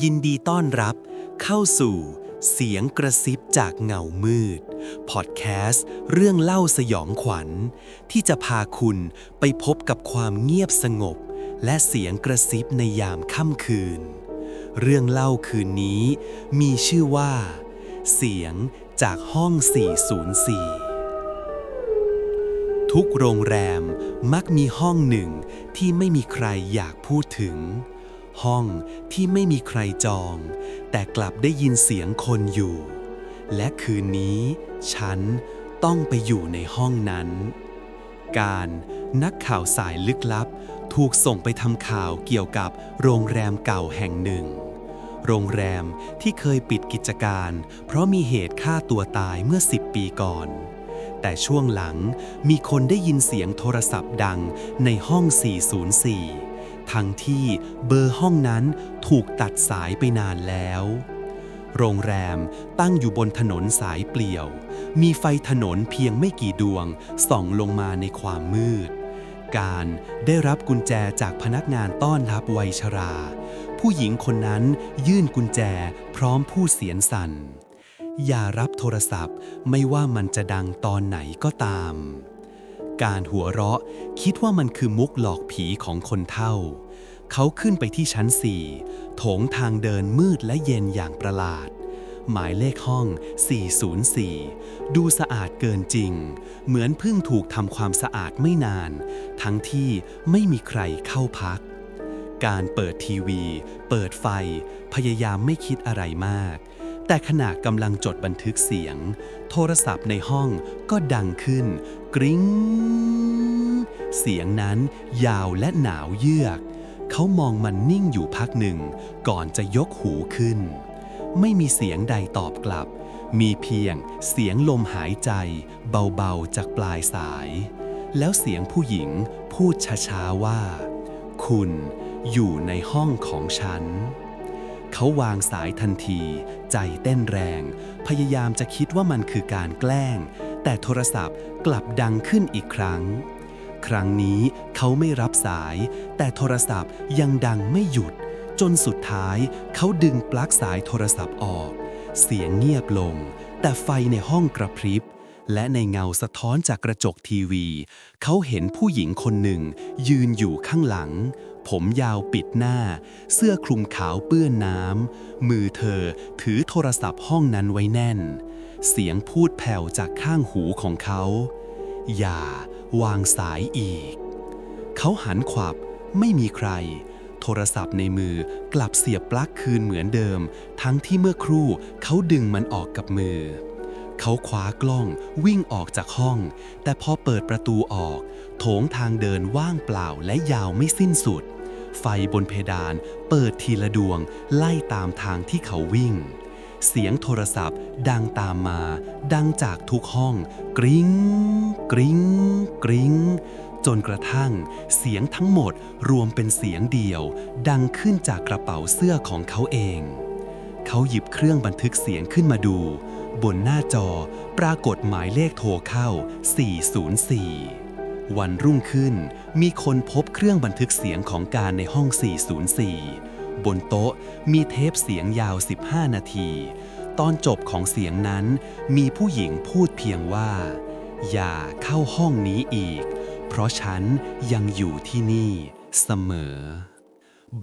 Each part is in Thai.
ยินดีต้อนรับเข้าสู่เสียงกระซิบจากเงามืด พอดแคสต์เรื่องเล่าสยองขวัญ ที่จะพาคุณไปพบกับความเงียบสงบ และเสียงกระซิบในยามค่ำคืน เรื่องเล่าคืนนี้ มีชื่อว่า เสียงจากห้อง 404 ทุกโรงแรมมักมีห้องหนึ่งที่ไม่มีใครอยากพูดถึง ห้องที่ไม่มีใครจอง แต่กลับได้ยินเสียงคนอยู่ และคืนนี้ ฉันต้องไปอยู่ในห้องนั้น การนักข่าวสายลึกลับ ถูกส่งไปทำข่าวเกี่ยวกับโรงแรมเก่าแห่งหนึ่ง โรงแรมที่เคยปิดกิจการ เพราะมีเหตุฆ่าตัวตายเมื่อ 10 ปีก่อนแต่ช่วงหลังมีคนได้ยินเสียงโทรศัพท์ดังในห้อง 404 ทั้งที่เบอร์ห้องนั้นถูกตัดสายไปนานแล้ว โรงแรมตั้งอยู่บนถนนสายเปลี่ยว มีไฟถนนเพียงไม่กี่ดวงส่องลงมาในความมืด การได้รับกุญแจจากพนักงานต้อนรับวัยชรา ผู้หญิงคนนั้นยื่นกุญแจพร้อมพูดเสียงสั่นอย่ารับโทรศัพท์ไม่ว่ามันจะดังตอนไหนก็ตาม การหัวเราะ คิดว่ามันคือมุกหลอกผีของคนเฒ่า เขาขึ้นไปที่ชั้นสี่โถงทางเดินมืดและเย็นอย่างประหลาด หมายเลขห้อง 404 ดูสะอาดเกินจริง เหมือนเพิ่งถูกทำความสะอาดไม่นาน ทั้งที่ไม่มีใครเข้าพัก การเปิดทีวี เปิดไฟ พยายามไม่คิดอะไรมาก แต่ขณะกำลังจดบันทึกเสียง โทรศัพท์ในห้องก็ดังขึ้น กริ้ง เสียงนั้นยาวและหนาวเยือก เขามองมันนิ่งอยู่พักหนึ่ง ก่อนจะยกหูขึ้น ไม่มีเสียงใดตอบกลับ มีเพียงเสียงลมหายใจ เบาๆจากปลายสาย แล้วเสียงผู้หญิงพูดช้าๆว่า คุณอยู่ในห้องของฉัน เขาวางสายทันที ใจเต้นแรง พยายามจะคิดว่ามันคือการแกล้ง แต่โทรศัพท์กลับดังขึ้นอีกครั้ง ครั้งนี้เขาไม่รับสาย แต่โทรศัพท์ยังดังไม่หยุด จนสุดท้ายเขาดึงปลั๊กสายโทรศัพท์ออก เสียงเงียบลง แต่ไฟในห้องกระพริบและในเงาสะท้อนจากกระจกทีวี เขาเห็นผู้หญิงคนหนึ่ง ยืนอยู่ข้างหลัง ผมยาวปิดหน้า เสื้อคลุมขาวเปื้อนน้ำ มือเธอถือโทรศัพท์ห้องนั้นไว้แน่น เสียงพูดแผ่วจากข้างหูของเขา อย่าวางสายอีก เขาหันขวับไม่มีใคร โทรศัพท์ในมือกลับเสียบปลั๊กคืนเหมือนเดิม ทั้งที่เมื่อครู่เขาดึงมันออกกับมือ เขาคว้ากล้องวิ่งออกจากห้อง แต่พอเปิดประตูออก โถงทางเดินว่างเปล่าและยาวไม่สิ้นสุด ไฟบนเพดานเปิดทีละดวงไล่ตามทางที่เขาวิ่ง เสียงโทรศัพท์ดังตามมา ดังจากทุกห้อง กริง้งกริง้งกริง้งจนกระทั่งเสียงทั้งหมดรวมเป็นเสียงเดียว ดังขึ้นจากกระเป๋าเสื้อของเขาเอง เขาหยิบเครื่องบันทึกเสียงขึ้นมาดู บนหน้าจอปรากฏหมายเลขโทรเข้า 404 วันรุ่งขึ้นมีคนพบเครื่องบันทึกเสียงของการในห้อง 404 บนโต๊ะมีเทปเสียงยาว 15 นาที ตอนจบของเสียงนั้นมีผู้หญิงพูดเพียงว่า อย่าเข้าห้องนี้อีก เพราะฉันยังอยู่ที่นี่เสมอ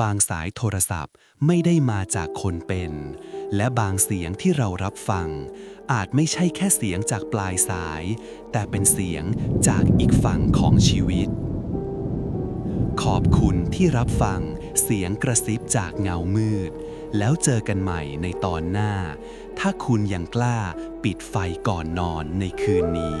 บางสายโทรศัพท์ไม่ได้มาจากคนเป็น และบางเสียงที่เรารับฟัง อาจไม่ใช่แค่เสียงจากปลายสาย แต่เป็นเสียงจากอีกฝั่งของชีวิต ขอบคุณที่รับฟังเสียงกระซิบจากเงามืด แล้วเจอกันใหม่ในตอนหน้า ถ้าคุณยังกล้าปิดไฟก่อนนอนในคืนนี้